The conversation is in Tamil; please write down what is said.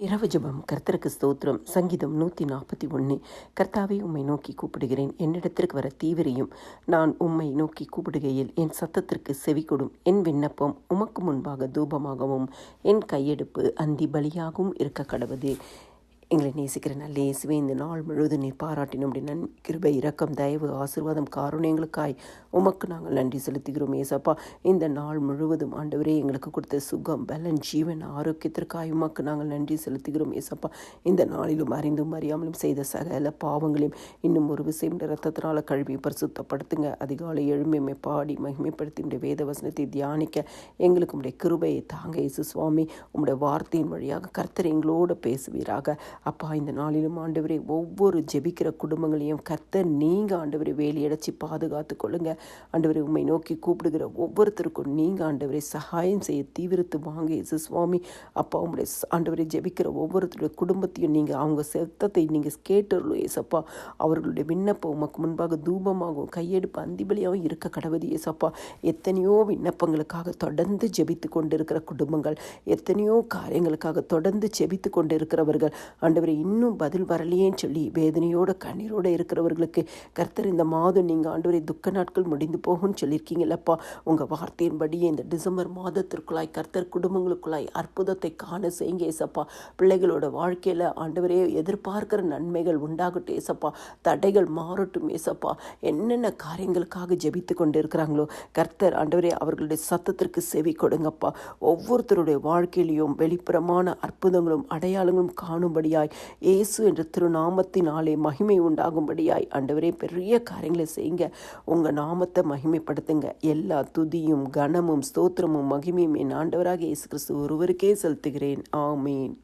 இரவு ஜபம். கர்த்தருக்கு ஸ்தோத்திரம். சங்கீதம் நூற்றி நாற்பத்தி ஒன்று கர்த்தாவை உம்மை நோக்கி கூப்பிடுகிறேன். என்னிடத்திற்கு வர தீவிரையும். நான் உம்மை நோக்கி கூப்பிடுகையில் என் சத்தத்திற்கு செவி கொடும் என் விண்ணப்பம் உமக்கு முன்பாக தூபமாகவும் என் கையெடுப்பு அந்தி பலியாகவும் இருக்க கடவுது எங்களை நேசிக்கிற நல்ல இயேசுவே இந்த நாள் முழுவதும் நீர் பாராட்டினோம் நன் கிருபை இரக்கம் தயவு ஆசீர்வாதம் காரணங்களுக்காய் உமக்கு நாங்கள் நன்றி செலுத்துகிறோம் ஏசப்பா. இந்த நாள் முழுவதும் ஆண்டவரே எங்களுக்கு கொடுத்த சுகம் பலன் ஜீவன் ஆரோக்கியத்திற்காய் உமக்கு நாங்கள் நன்றி செலுத்துகிறோம் ஏசப்பா. இந்த நாளிலும் அறிந்தும் அறியாமலும் செய்த சகல பாவங்களையும் இன்னும் ஒரு விஷயம் ரத்தத்தினால் கழுவி பரிசுத்தப்படுத்துங்க. அதிகாலை எழுமையுமே பாடி மகிமைப்படுத்தி உடைய வேத வசனத்தை தியானிக்க எங்களுக்கு உடைய கிருபையை தாங்க இயேசு சுவாமி. உம்முடைய வார்த்தையின் வழியாக கர்த்தர் எங்களோடு பேசுவீராக. அப்பா இந்த நாளிலும் ஆண்டவரே ஒவ்வொரு ஜெபிக்கிற குடும்பங்களையும் கத்த நீங்கள் ஆண்டவரை வேலையடைச்சி பாதுகாத்து கொள்ளுங்க. ஆண்டவரை உண்மை நோக்கி கூப்பிடுகிற ஒவ்வொருத்தருக்கும் நீங்கள் ஆண்டவரை சகாயம் செய்ய தீவிரத்து வாங்க இயேசு சுவாமி. அப்பா உங்களுடைய ஆண்டவரை ஜெபிக்கிற ஒவ்வொருத்தருடைய குடும்பத்தையும் நீங்கள் அவங்க சத்தத்தை நீங்கள் கேட்டுருளும் ஏசப்பா. அவர்களுடைய விண்ணப்பம் உமக்கு முன்பாக தூபமாகவும் கையெடுப்பு அந்திபலியாகவும் இருக்க கடவுது ஏசப்பா. எத்தனையோ விண்ணப்பங்களுக்காக தொடர்ந்து ஜெபித்து கொண்டிருக்கிற குடும்பங்கள் எத்தனையோ காரியங்களுக்காக தொடர்ந்து ஜெபித்து கொண்டிருக்கிறவர்கள் ஆண்டவரை இன்னும் பதில் வரலையேன்னு சொல்லி வேதனையோட கண்ணீரோடு இருக்கிறவர்களுக்கு கர்த்தர் இந்த மாதம் நீங்கள் ஆண்டவரை துக்க நாட்கள் முடிந்து போகும்னு சொல்லியிருக்கீங்களப்பா உங்கள் வார்த்தையின்படியே இந்த டிசம்பர் மாதத்திற்குள்ளாய் கர்த்தர் குடும்பங்களுக்குள்ளாய் அற்புதத்தை காண செய்யுங்க ஏசப்பா. பிள்ளைகளோட வாழ்க்கையில் ஆண்டவரே எதிர்பார்க்கிற நன்மைகள் உண்டாகட்டும் ஏசப்பா. தடைகள் மாறட்டும் ஏசப்பா. என்னென்ன காரியங்களுக்காக ஜெபித்து கொண்டு இருக்கிறாங்களோ கர்த்தர் ஆண்டவரே அவர்களுடைய சத்தத்திற்கு செவி கொடுங்கப்பா. ஒவ்வொருத்தருடைய வாழ்க்கையிலையும் வெளிப்புறமான அற்புதங்களும் அடையாளங்களும் காணும்படியாக உண்டாகும்படியாய். இயேசு என்ற திருநாமத்தினாலே மகிமை உண்டாகும்படியாய். ஆண்டவரே பெரிய காரியங்களை செய்யுங்க. உங்கள் நாமத்தை மகிமைப்படுத்துங்க. எல்லா துதியும் கனமும் ஸ்தோத்திரமும் மகிமையும் என் ஆண்டவராக இயேசு கிறிஸ்து ஒருவருக்கே செலுத்துகிறேன். ஆமீன்.